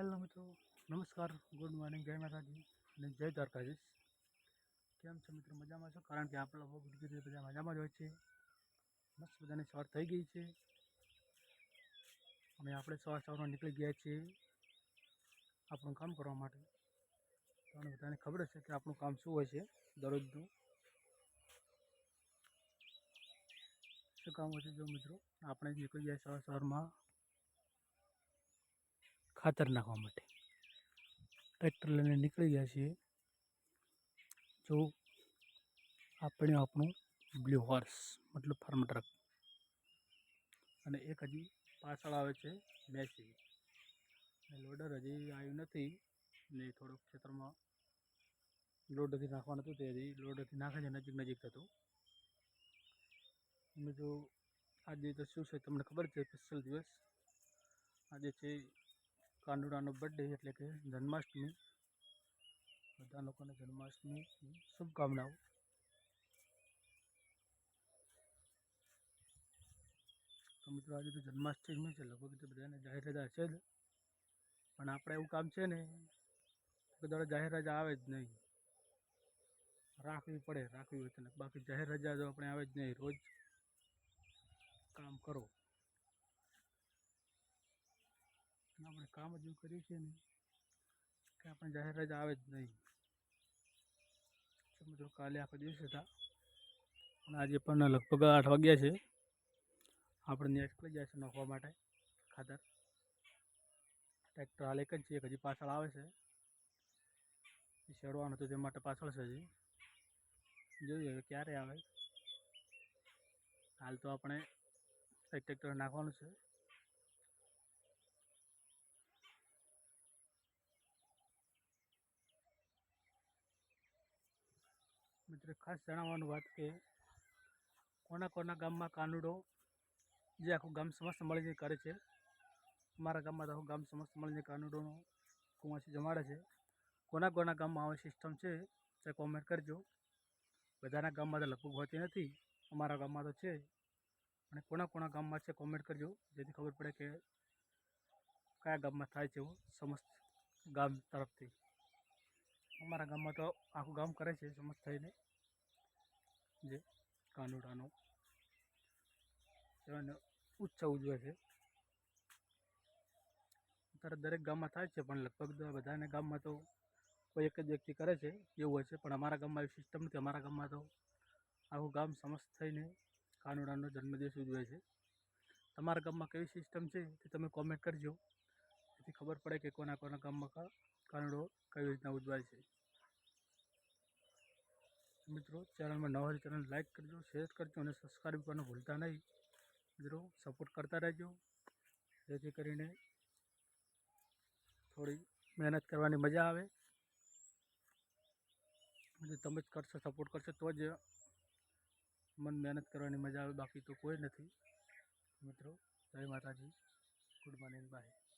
Hello મિત્રો, નમસ્કાર, good morning, જય માતાજી અને જય દ્વારકાધીશ. કેમ છો મિત્રો, મજામાં છો? કારણ કે આપણા ધીરે ધીરે બધા મજામાં જ હોય છે. મસ્ત બધાની સવાર થઈ ગઈ છે. અને આપણે સવાર સવારમાં નીકળી ગયા છીએ આપણું કામ કરવા માટે. તો બધાને ખબર હશે કે આપણું કામ શું હોય છે દરરોજનું. શું કામ હોય છે જો મિત્રો? આપણે નીકળી ગયા સવાર સવારમાં. ખાતર નાખવા માટે. ટ્રેક્ટર લઈને નીકળી ગયા છીએ. જો આપણે આપણું બ્લુ હોર્સ, મતલબ ફાર્મ ટ્રક. અને એક હજી પાછળ આવે છે મેસી. લોડર હજી આવ્યું નથી. ને થોડુંક ખેતરમાં લોડરથી નાખવાનું હતું તે હજી લોડરથી નાખે છે, નજીક નજીક થતું. અમે જો આજે તો શું છે, તમને ખબર છે, સ્પેશિયલ દિવસ. આજે છે કાનુડાનો બર્થડે એટલે કે જન્માષ્ટમી. બધા લોકોને જન્માષ્ટમીની શુભકામનાઓ. તો મિત્રો, આજે તો જન્માષ્ટમી છે, લગભગ તો બધાને જાહેર રજા છે જ. પણ આપણે એવું કામ છે ને દાડો જાહેર રજા આવે જ નહીં. રાખવી પડે, રાખવી હોય તો બાકી જાહેર રજા જો આપણે આવે જ નહીં. રોજ કામ કરો અને આપણે કામ જ એવું કરીએ છીએ ને, કે આપણે જાહેર રજા આવે જ નહીં. સમજો કાલે આખો દિવસ હતા. અને આજે પણ લગભગ આઠ વાગ્યા છે. આપણે નીકળી જાય છે નાખવા માટે ખાતર. ટ્રેક્ટર હાલ એક જ છે હજી પાછળ આવે છે. એ ચડવાનું હતું, તે માટે પાછળ છે હજી. જોઈએ હવે ક્યારે આવે. હાલ તો આપણે એક ટ્રેક્ટર નાખવાનું છે. મિત્રો ખાસ જણાવવાનું વાત કે કોના કોના ગામમાં કાનુડો જે આખું ગામ સમસ્ત મળીને કરે છે. અમારા ગામમાં તો આખું ગામ સમસ્ત મળીને કાનુડોનો કુંવાસી જમાડે છે. કોના કોના ગામમાં આવી સિસ્ટમ છે તે કોમેન્ટ કરજો. બધાના ગામમાં તો લગભગ હોતી નથી. અમારા ગામમાં તો છે. અને કોના કોના ગામમાં છે કોમેન્ટ કરજો. જેથી ખબર પડે કે કયા ગામમાં થાય છે એવું સમસ્ત ગામ તરફથી. અમારા ગામમાં તો આખું ગામ કરે છે સમજ થઈને. જે કાનુડાનો એવાનો ઉત્સવ ઉજવે છે. અત્યારે દરેક ગામમાં થાય છે, પણ લગભગ બધાને ગામમાં તો કોઈ એક જ વ્યક્તિ કરે છે, એવું હોય છે. પણ અમારા ગામમાં એવી સિસ્ટમ નથી. અમારા ગામમાં તો આખું ગામ સમસ્ત થઈને કાનુડાનો જન્મદિવસ ઉજવે છે. તમારા ગામમાં કેવી સિસ્ટમ છે, તે તમે કોમેન્ટ કરજો. જેથી ખબર પડે કે કોના કોના ગામમાં કા કાનુડો કઈ રીતના ઉજવાય છે? મિત્રો, ચેનલમાં નવા હોય ચેનલ લાઈક કરજો, શેર કરજો અને સબસ્ક્રાઈબ કરવાનું ભૂલતા નહીં. મિત્રો સપોર્ટ કરતા રહેજો. જેથી કરીને થોડી મહેનત કરવાની મજા આવે. જો તમે જ કરશો સપોર્ટ કરશો તો જ મન મહેનત કરવાની મજા આવે. બાકી તો કોઈ નથી. મિત્રો, જય માતાજી. Good morning by